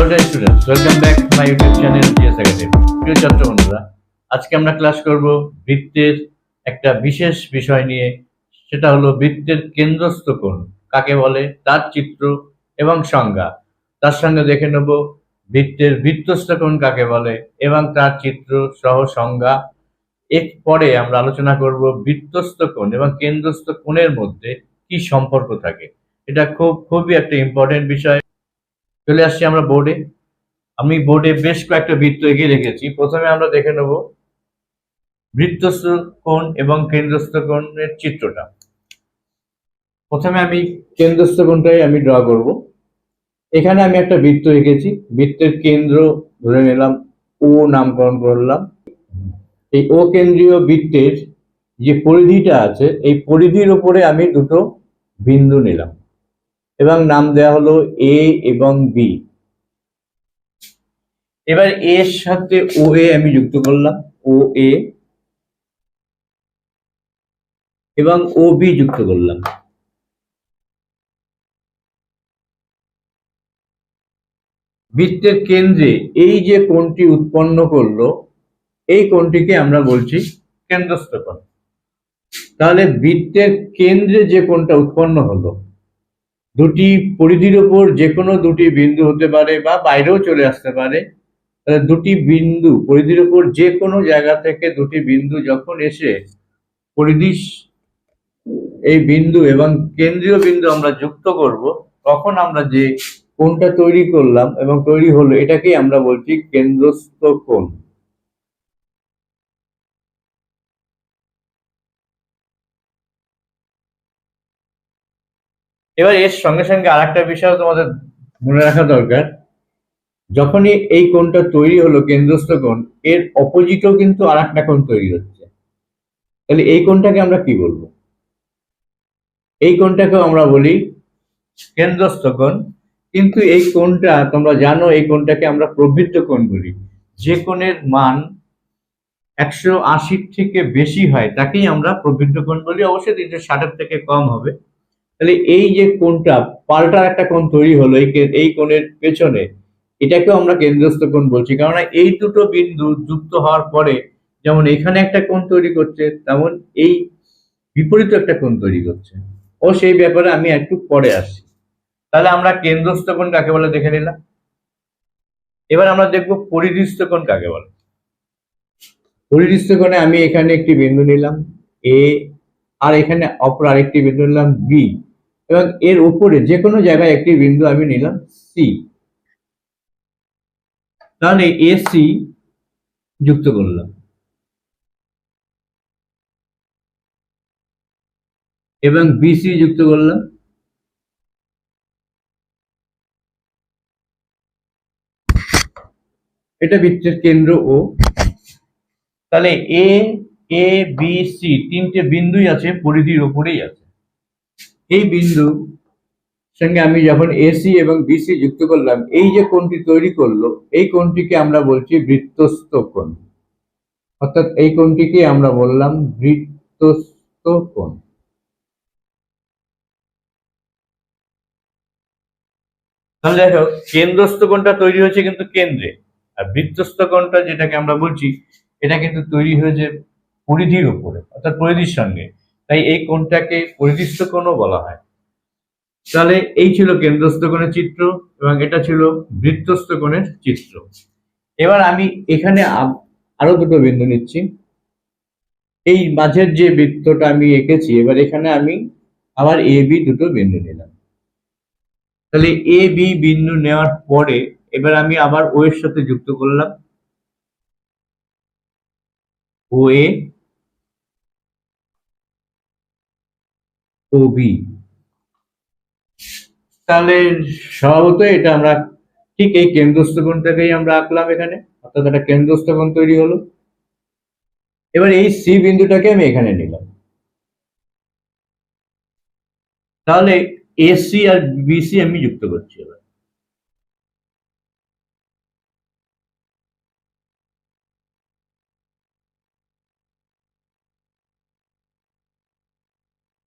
Hello dear students welcome back my YouTube channel GS academy প্রিয় ছাত্র বন্ধুরা, আজকে আমরা ক্লাস করব বৃত্তের একটা বিশেষ বিষয় নিয়ে। সেটা হলো বৃত্তের কেন্দ্রস্থ কোণ, কাকে বলে? তার চিত্র এবং সংজ্ঞা। তার সঙ্গে দেখে নেব বৃত্তের বৃত্তস্থ কোণ কাকে বলে এবং তার চিত্র সহ সংজ্ঞা। এর পরে আমরা আলোচনা করব বৃত্তস্থ কোণ এবং কেন্দ্রস্থ কোণের মধ্যে কি সম্পর্ক থাকে। এটা খুব, খুবই একটা ইম্পর্টেন্ট বিষয়। চলে আসছি আমরা বোর্ডে আমি বোর্ডে বেশ কয়েকটা বৃত্ত এগিয়ে রেখেছি। প্রথমে আমরা দেখে নেব বৃত্তস্থ কোণ এবং কেন্দ্রস্থ কোণের চিত্রটা। প্রথমে আমি কেন্দ্রস্থ কোণটাই আমি ড্র করব। এখানে আমি একটা বৃত্ত এঁকেছি। বৃত্তের কেন্দ্র ধরে নিলাম ও নামকরণ করলাম। এই ও কেন্দ্রীয় বৃত্তের যে পরিধিটা আছে, এই পরিধির উপরে আমি দুটো বিন্দু নিলাম। এবং নাম দেওয়া হলো এ এবং বি এবার এর সাথে ও এ আমি যুক্ত করলাম। ও এ এবং ও বি যুক্ত করলাম। বৃত্তের কেন্দ্রে এই যে কোণটি উৎপন্ন করল, এই কোণটিকে আমরা বলছি কেন্দ্রস্থ কোণ তাহলে বৃত্তের কেন্দ্রে যে কোণটা উৎপন্ন হলো দুটি পরিধির উপর যে কোনো দুটি বিন্দু হতে পারে বা বাইরেও চলে আসতে পারে দুটি বিন্দু, পরিধির উপর যে কোনো জায়গা থেকে দুটি বিন্দু যখন এসে পরিধি এই বিন্দু এবং কেন্দ্রীয় বিন্দু আমরা যুক্ত করব, তখন আমরা যে কোণটা তৈরি করলাম এবং তৈরি হলো এটাকেই আমরা বলছি কেন্দ্রস্থ কোণ। এবার এর সঙ্গে সঙ্গে আর একটা বিষয় তোমাদের মনে রাখা দরকার। যখনই এই কোণটা তৈরি হলো, কেন্দ্রস্থ কোণ, এর অপোজিটও কিন্তু আর একটা কোণ তৈরি হচ্ছে। তাহলে এই কোণটাকে আমরা কি বলব? এই কোণটাকেও আমরা বলি কেন্দ্রস্থ কোণ। কিন্তু এই কোণটা, তোমরা জানো, এই কোণটাকে আমরা প্রবৃত্ত কোণ বলি। যে কোণের মান একশো আশির থেকে বেশি হয়, তাকেই আমরা প্রবৃত্ত কোণ বলি। অবশ্যই তিনশো ষাটের থেকে কম হবে। তাহলে এই যে কোণটা, পাল্টার একটা কোণ তৈরি হলো এই কোণের পেছনে, এটাকেও আমরা কেন্দ্রস্থ কোণ বলছি। কেননা এই দুটো বিন্দু যুক্ত হওয়ার পরে যেমন এখানে একটা কোণ তৈরি করছে, তেমন এই বিপরীত একটা কোণ তৈরি করছে। ও সেই ব্যাপারে আমি একটু পরে আসছি। তাহলে আমরা কেন্দ্রস্থ কোণ কাকে বলে দেখে নিলাম? এবার আমরা দেখব পরিদৃষ্ট কোণ কাকে বলে। পরিদৃষ্ট কোণে আমি এখানে একটি বিন্দু নিলাম, এ, আর এখানে অপর আরেকটি বিন্দু নিলাম বি। এবং এর উপরে যে কোনো জায়গায় একটি বিন্দু আমি নিলাম সি তাহলে এ সি যুক্ত করলাম। এবং বিসি যুক্ত করলাম। এটা বৃত্তের কেন্দ্র ও তাহলে এ এ বি সি তিনটে বিন্দুই আছে, পরিধির ওপরেই আছে। এই বিন্দু সঙ্গে আমি যখন এসি এবং বিসি যুক্ত করলাম, এই যে কোণটি তৈরি করল, এই কোণটিকে আমরা বলছি বৃত্তস্থ কোণ। অর্থাৎ এই কোণটিকে আমরা বললাম বৃত্তস্থ কোণ। তাহলে দেখো কেন্দ্রস্থ কোণটা তৈরি হয়েছে কিন্তু কেন্দ্রে। আর বৃত্তস্থ কোণটা যেটাকে আমরা বলছি, এটা কিন্তু তৈরি হয়েছে পরিধির উপরে, অর্থাৎ পরিধির সঙ্গে। তাই এই কোণটাকে পরিদৃষ্ট কোণও বলা হয়। তাহলে এই ছিল কেন্দ্রস্থ কোণের চিত্র এবং এটা ছিল বৃত্তস্থ কোণের চিত্র। এবার আমি এখানে আরও দুটো বিন্দু নিচ্ছি। এই মাঝের যে বৃত্তটা আমি এঁকেছি, এবার এখানে আমি আবার এ, বি দুটো বিন্দু নিলাম। তাহলে এ, বি বিন্দু নেওয়ার পরে এবার আমি আবার ও এর সাথে যুক্ত করলাম। ও এ ও বি তাহলে স্বভাবত এটা আমরা ঠিক এই কেন্দ্রস্থ কোণটাকেই আমরা আঁকলাম এখানে, অর্থাৎ একটা কেন্দ্রস্থ কোণ তৈরি হলো। এবার এই সি বিন্দুটাকে আমি এখানে নিলাম। তাহলে এসি আর বিসি আমি যুক্ত করছি এবার।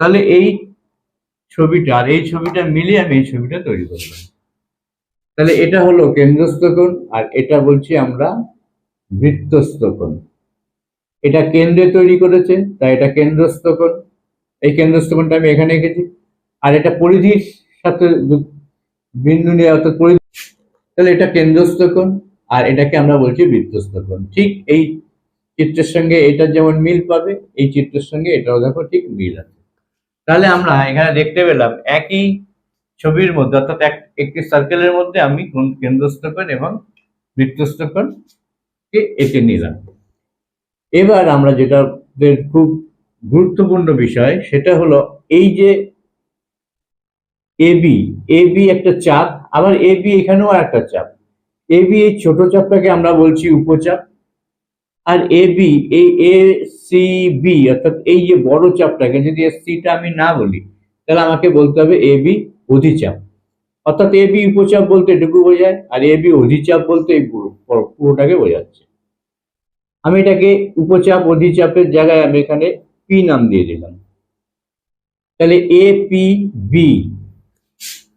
তাহলে এই ছবিটা আর এই ছবিটা মিলিয়ে আমি এই ছবিটা তৈরি করলাম। তাহলে এটা হলো কেন্দ্রস্থ কোণ আর এটা বলছি আমরা বৃত্তস্থ কোণ এটা কেন্দ্রে তৈরি করেছে, তাই এটা কেন্দ্রস্থ কোণ এই কেন্দ্রস্থ কোণটা আমি এখানে এঁকেছি আর এটা পরিধির সাথে বিন্দু নিয়ে অর্থাৎ পরিধি তাহলে এটা কেন্দ্রস্থ কোণ আর এটাকে আমরা বলছি বৃত্তস্থ কোণ ঠিক এই চিত্রের সঙ্গে এটা যেমন মিল পাবে, এই চিত্রের সঙ্গে এটাও দেখো ঠিক মিল আছে। তাহলে আমরা এখানে দেখতে পেলাম একই ছবির মধ্যে, অর্থাৎ এক, একটি সার্কেলের মধ্যে আমি কোণ কেন্দ্রস্থ কোণ এবং বৃত্তস্থ কোণকে এঁকে নিলাম। এবার আমরা যেটা খুব গুরুত্বপূর্ণ বিষয়, সেটা হলো এই যে এবি এবি একটা চাপ, আবার এবি এখানেও একটা চাপ। এবি এই ছোট চাপটাকে আমরা বলছি উপচাপ। আর এ বি এই এ সি বি অর্থাৎ এই যে বড় চাপটাকে যদি সিটা আমি না বলি, তাহলে আমাকে বলতে হবে এ বি অধিচাপ। অর্থাৎ এ বি উপচাপ বলতে এটুকু বোঝায়, আর এ বি অধিচাপ বলতে এই পুরো, পুরো- পুরোটাকে বোঝাচ্ছে। আমি এটাকে উপচাপ অধিচাপের জায়গায় আমি এখানে পি নাম দিয়ে দিলাম। তাহলে এ পি বি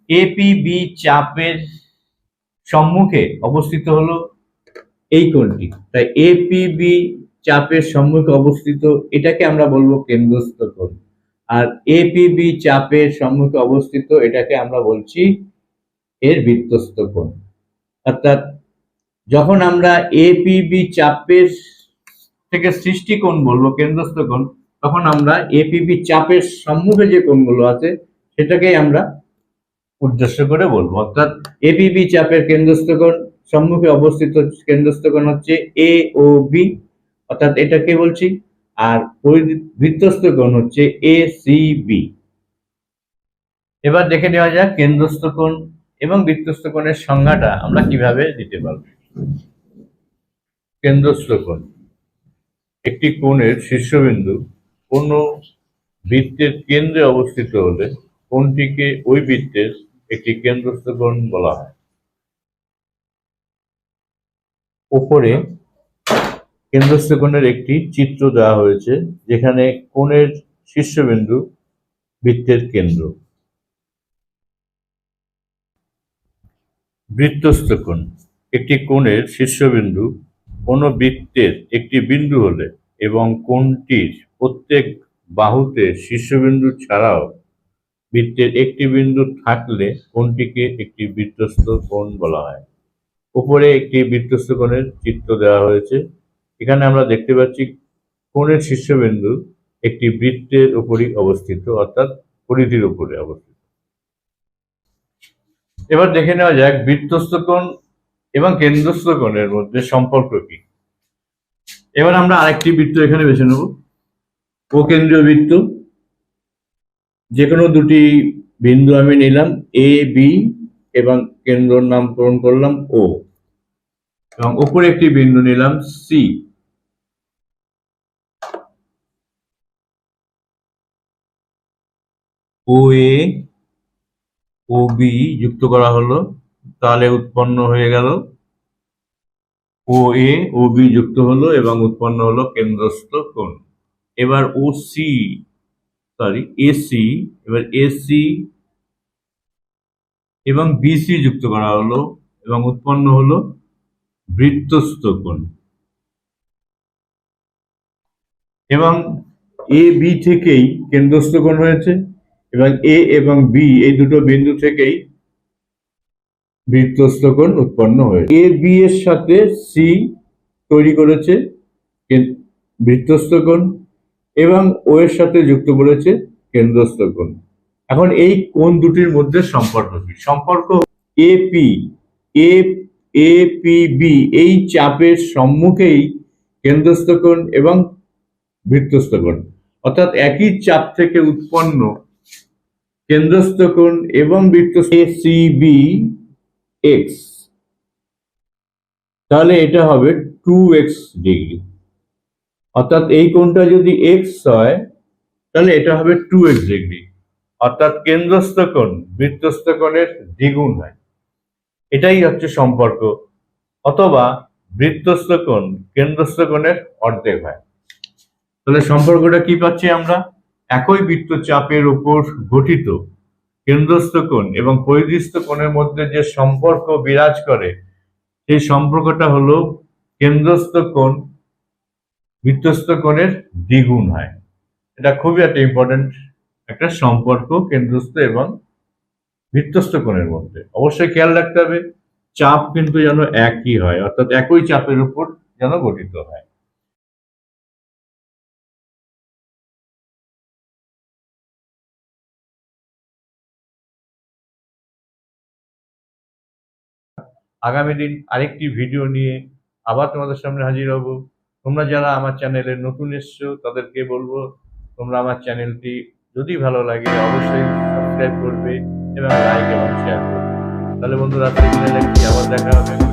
এপিবি চাপের সম্মুখে অবস্থিত হলো এই কোণটি। তাই এপিবি চাপের সম্মুখে অবস্থিত, এটাকে আমরা বলব কেন্দ্রস্থ কোণ। আর এপিবি চাপের সম্মুখে অবস্থিত, এটাকে আমরা বলছি এর বৃত্তস্থ কোণ। অর্থাৎ যখন আমরা এপিবি চাপের থেকে সৃষ্টি কোণ বলব, কেন্দ্রস্থ কোণ, তখন আমরা এপিবি চাপের সম্মুখে যে কোণগুলো আছে, সেটাকেই আমরা উদ্দেশ্য করে বলব। অর্থাৎ এপিবি চাপের কেন্দ্রস্থ কোণ সম্মুখে অবস্থিত কেন্দ্রস্থ কোণ হচ্ছে এ ও বি অর্থাৎ এটাকে বলছি? আর পরিধি- বৃত্তস্থ কোণ হচ্ছে এ সি বি এবার দেখে নেওয়া যাক কেন্দ্রস্থ কোণ এবং বৃত্তস্থ কোণের সংজ্ঞাটা আমরা কীভাবে দিতে পারব। কেন্দ্রস্থ কোণ একটি কোণের শীর্ষবিন্দু কোনো বৃত্তের কেন্দ্রে অবস্থিত হলে কোণটিকে ওই বৃত্তের একটি কেন্দ্রস্থ কোণ বলা হয়। উপরে কেন্দ্রস্থকোণের একটি চিত্র দেওয়া হয়েছে, যেখানে কোণের শীর্ষবিন্দু বৃত্তের কেন্দ্র। বৃত্তস্থ কোণ একটি কোণের শীর্ষবিন্দু। কোনো বৃত্তের একটি বিন্দু হলে এবং কোণটির প্রত্যেক বাহুতে শীর্ষবিন্দু ছাড়াও বৃত্তের একটি বিন্দু থাকলে কোণটিকে একটি বৃত্তস্থ কোণ বলা হয়। উপরে একটি বৃত্তস্থ কোণের চিত্র দেওয়া হয়েছে। এখানে আমরা দেখতে পাচ্ছি কোণের শীর্ষবিন্দু একটি বৃত্তের উপরই অবস্থিত, অর্থাৎ পরিধির উপরে অবস্থিত। এবার দেখে নেওয়া যাক বৃত্তস্থ কোণ এবং কেন্দ্রস্থ কোণের মধ্যে সম্পর্ক কি। এবার আমরা আরেকটি বৃত্ত এখানে বেছে নেব। কেন্দ্রীয় বৃত্ত। যে কোনো দুটি বিন্দু আমি নিলাম এ বি এবং কেন্দ্রর নামকরণ করলাম ও। এবং উপরে একটি বিন্দু নিলাম সি। ও এ, ও বি যুক্ত করা হলো, তাহলে উৎপন্ন হয়ে গেল। ও এ, ও বি যুক্ত হলো এবং উৎপন্ন হলো কেন্দ্রস্থ কোণ। এবার ও সি সরি এসি এবার এসি এবং বিসি যুক্ত করা হলো এবং উৎপন্ন হলো বৃত্তস্থ কোণ এবং এ বি থেকেই কেন্দ্রস্থ কোণ হয়েছে এবং এ এবং বি এই দুটো বিন্দু থেকেই বৃত্তস্থ কোণ উৎপন্ন হয়েছে। এ বি এর সাথে সি তৈরি করেছে বৃত্তস্থ কোণ এবং ও এর সাথে যুক্ত করেছে কেন্দ্রস্থ কোণ এখন এই কোন দুটির মধ্যে সম্পর্ক কি? সম্পর্ক AP A A P B এই চাপের সম্মুখেই কেন্দ্রস্থ কোণ এবং বৃত্তস্থ কোণ অর্থাৎ একই চাপ থেকে উৎপন্ন কেন্দ্রস্থ কোণ এবং বৃত্ত এ সি বি এক্স তাহলে এটা হবে টু এক্স ডিগ্রি। অর্থাৎ এই কোণটা যদি এক্স হয়, তাহলে এটা হবে টু এক্স ডিগ্রি। অর্থাৎ কেন্দ্রস্থ কোণ বৃত্তস্থ কোণের দ্বিগুণ হয়। এটাই হচ্ছে সম্পর্ক। অথবা বৃত্তস্থ কোণ, কেন্দ্রস্থ কোণের অর্ধেক হয়। তাহলে সম্পর্কটা কি পাচ্ছি আমরা? একই বৃত্ত চাপের উপর গঠিত কেন্দ্রস্থ কোণ এবং পরিদৃষ্ট কোণের মধ্যে যে সম্পর্ক বিরাজ করে, সেই সম্পর্কটা হলো কেন্দ্রস্থ কোণ বৃত্তস্থ কোণের দ্বিগুণ হয়। এটা খুবই একটা ইম্পর্টেন্ট একটা সম্পর্ক কেন্দ্রস্থ এবং বৃত্তস্থ কোণের মধ্যে। অবশ্যই খেয়াল রাখতে হবে, চাপ কিন্তু যেন একই হয়, অর্থাৎ একই চাপের উপর যেন গঠিত হয়। আগামী দিন আরেকটি ভিডিও নিয়ে আবার তোমাদের সামনে হাজির হব। তোমরা যারা আমার চ্যানেলে নতুন এসছো, তাদেরকে বলব, তোমরা আমার চ্যানেলটি যদি ভালো লাগে, অবশ্যই সাবস্ক্রাইব করবে এবং লাইক এবং শেয়ার করবে। তাহলে বন্ধুরা আজকে আবার দেখা হবে।